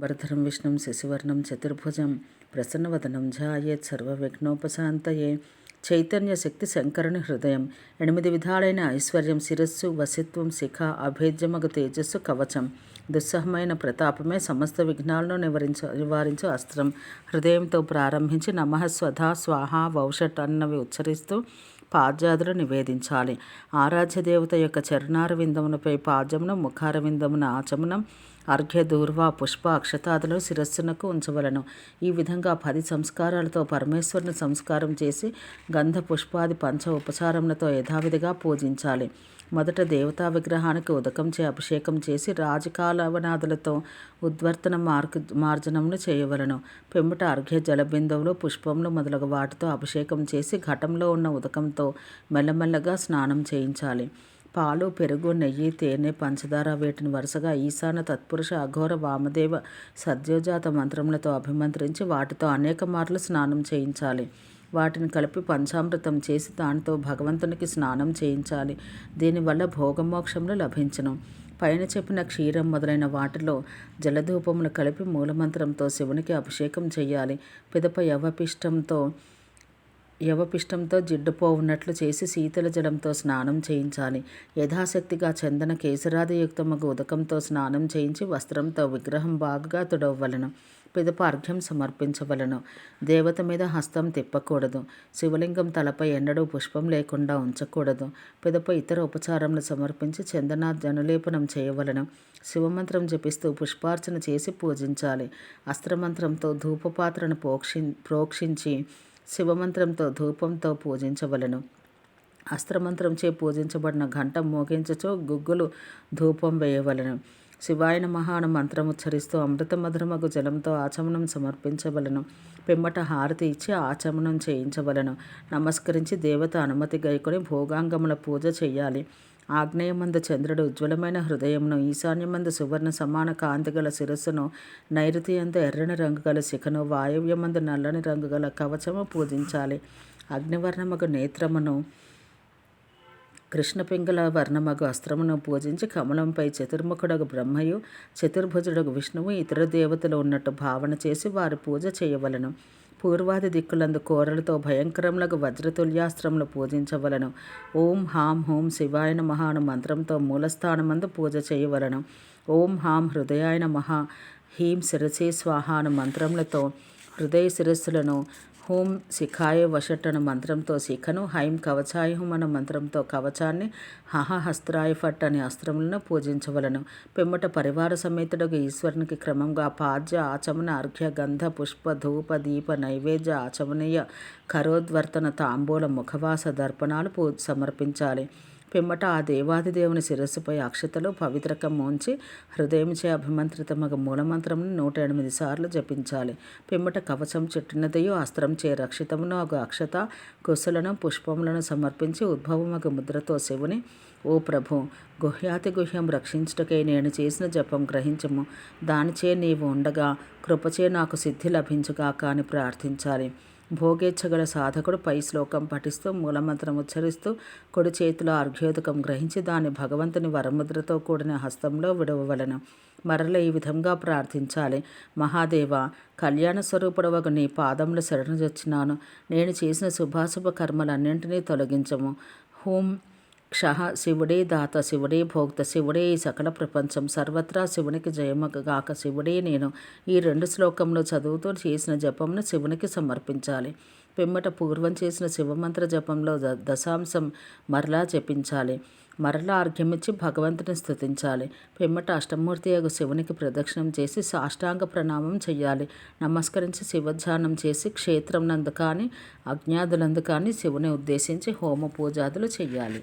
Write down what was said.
భరధరం విష్ణుం శశివర్ణం చతుర్భుజం ప్రసన్నవదనం ఝాయేత్ సర్వవిఘ్నోపశాంతయే చైతన్య శక్తి శంకరుని హృదయం ఎనిమిది విధాలైన ఐశ్వర్యం శిరస్సు వసిత్వం శిఖ అభేద్యమగు తేజస్సు కవచం దుస్సహమైన ప్రతాపమే సమస్త విఘ్నాలను నివరించ నివారించు అస్త్రం హృదయంతో ప్రారంభించి నమః స్వధా స్వాహ వౌషట్ అన్నవి ఉచ్చరిస్తూ పాద్యాదులు నివేదించాలి. ఆరాధ్య దేవత యొక్క చరణార విందమునపై పాద్యమును ముఖార విందమున ఆచమనం అర్ఘ్య దూర్వ పుష్ప అక్షతాదులు శిరస్సునకు ఉంచవలను. ఈ విధంగా పది సంస్కారాలతో పరమేశ్వరుని సంస్కారం చేసి గంధ పుష్పాది పంచ ఉపచారములతో యథావిధిగా పూజించాలి. మొదట దేవతా విగ్రహానికి ఉదకంచే అభిషేకం చేసి రాజకాలవనాదులతో ఉద్వర్తన మార్గ మార్జనమును చేయవలను. పెంబట అర్ఘ్య జలబిందువులు పుష్పములు మొదలగు వాటితో అభిషేకం చేసి ఘటంలో ఉన్న ఉదకంతో మెల్లమెల్లగా స్నానం చేయించాలి. పాలు పెరుగు నెయ్యి తేనె పంచదార వీటిని వరుసగా ఈశాన తత్పురుష అఘోర వామదేవ సద్యోజాత మంత్రములతో అభిమంత్రించి వాటితో అనేక మార్లు స్నానం చేయించాలి. వాటిని కలిపి పంచామృతం చేసి దానితో భగవంతునికి స్నానం చేయించాలి. దీనివల్ల భోగమోక్షములు లభించను. పైన చెప్పిన క్షీరం మొదలైన వాటిలో జలధూపములు కలిపి మూలమంత్రంతో శివునికి అభిషేకం చేయాలి. పిదప యవపిష్టంతో యవపిష్టంతో జిడ్డుపోవున్నట్లు చేసి శీతల జలంతో స్నానం చేయించాలి. యథాశక్తిగా చందన కేసరాదియుక్తమగు ఉదకంతో స్నానం చేయించి వస్త్రంతో విగ్రహం బాగుగా తుడవలను పిదప అర్ఘ్యం సమర్పించవలను. దేవత మీద హస్తం తిప్పకూడదు. శివలింగం తలపై ఎన్నడూ పుష్పం లేకుండా ఉంచకూడదు. పిదప ఇతర ఉపచారములు సమర్పించి చందన జనులేపనం చేయవలను. శివమంత్రం జపిస్తూ పుష్పార్చన చేసి పూజించాలి. అస్త్రమంత్రంతో ధూపపాత్రను పోక్షి ప్రోక్షించి శివమంత్రంతో ధూపంతో పూజించవలను. అస్త్రమంత్రంచే పూజించబడిన ఘంట మోగించచో గుగ్గులు ధూపం వేయవలను. శివాయన మహాన మంత్రం ఉచ్చరిస్తూ అమృతమధురమగు జలంతో ఆచమనం సమర్పించవలను. పిమ్మట హారతి ఇచ్చి ఆచమనం చేయించవలను. నమస్కరించి దేవత అనుమతి గైకొని భోగాంగముల పూజ చేయాలి ఆగ్నేయమందు చంద్రుడు ఉజ్వలమైన హృదయమును ఈశాన్యమందు సువర్ణ సమాన కాంతి గల శిరస్సును నైరుతి అందు ఎర్రని రంగు గల శిఖను వాయవ్యమందు నల్లని రంగు గల కవచము పూజించాలి. అగ్నివర్ణమగు నేత్రమును కృష్ణపింగళ వర్ణమగు అస్త్రమును పూజించి కమలంపై చతుర్ముఖుడగు బ్రహ్మయు చతుర్భుజుడగు విష్ణువు ఇతర దేవతలు ఉన్నట్టు భావన చేసి వారి పూజ చేయవలను. పూర్వాది దిక్కులందు కోరలతో భయంకరములకు వజ్రతుల్యాస్త్రములు పూజించవలను. ఓం హాం హోం శివాయన మహాను మంత్రంతో మూలస్థానమందు పూజ చేయవలను. ఓం హాం హృదయాయన మహా హీం శిరసే స్వాహాను మంత్రములతో హృదయ శిరస్సులను హోం శిఖాయ వషట్ అన్న మంత్రంతో శిఖను హైం కవచాయ హుం అన్న మంత్రంతో కవచాన్ని హహ హస్త్రాయ ఫట్ అనే అస్త్రములను పూజించవలను. పిమ్మట పరివార సమేతుడకు ఈశ్వరునికి క్రమంగా పాద్య ఆచమన అర్ఘ్య గంధ పుష్ప ధూప దీప నైవేద్య ఆచమనీయ కరోద్వర్తన తాంబూల ముఖవాస దర్పణాలు పూ సమర్పించాలి. పిమ్మట ఆ దేవాది దేవుని శిరస్సుపై అక్షతలు పవిత్రకం ఉంచి హృదయంచే అభిమంత్రితమగ మూలమంత్రమును నూట ఎనిమిది సార్లు జపించాలి. పిమ్మట కవచం చుట్టినదయో అస్త్రం చే రక్షితమును ఒక అక్షత కుశలను పుష్పములను సమర్పించి ఉద్భవమగ ముద్రతో శివుని ఓ ప్రభు గుహ్యాతి గుహ్యం రక్షించుటకై నేను చేసిన జపం గ్రహించము. దానిచే నీవు ఉండగా కృపచే నాకు సిద్ధి లభించుగాక అని ప్రార్థించాలి. భోగేచ్చగల సాధకుడు పై శ్లోకం పఠిస్తూ మూలమంత్రం ఉచ్చరిస్తూ కుడి చేతిలో అర్ఘ్యోదకం గ్రహించి దాన్ని భగవంతుని వరముద్రతో కూడిన హస్తంలో విడవవలను. మరల ఈ విధంగా ప్రార్థించాలి. మహాదేవ కళ్యాణ స్వరూపుడవగు నీ పాదములు శరణుజొచ్చినాను నేను చేసిన శుభాశుభ కర్మలన్నింటినీ తొలగించము. హూం క్షహ శివుడే దాత శివుడే భోక్త శివుడే ఈ సకల ప్రపంచం. సర్వత్రా శివునికి జయమగాక శివుడే నేను. ఈ రెండు శ్లోకంలో చదువుతూ చేసిన జపంను శివునికి సమర్పించాలి. పిమ్మట పూర్వం చేసిన శివమంత్ర జపంలో ద దశాంశం మరలా జపించాలి. మరలా అర్ఘ్యమిచ్చి భగవంతుని స్థుతించాలి పిమ్మట అష్టమూర్తి యొక్క శివునికి ప్రదక్షిణం చేసి సాష్టాంగ ప్రణామం చేయాలి నమస్కరించి శివధ్యానం చేసి క్షేత్రం నందు కానీ అజ్ఞాదులందు కానీ శివుని ఉద్దేశించి హోమ పూజాదులు చేయాలి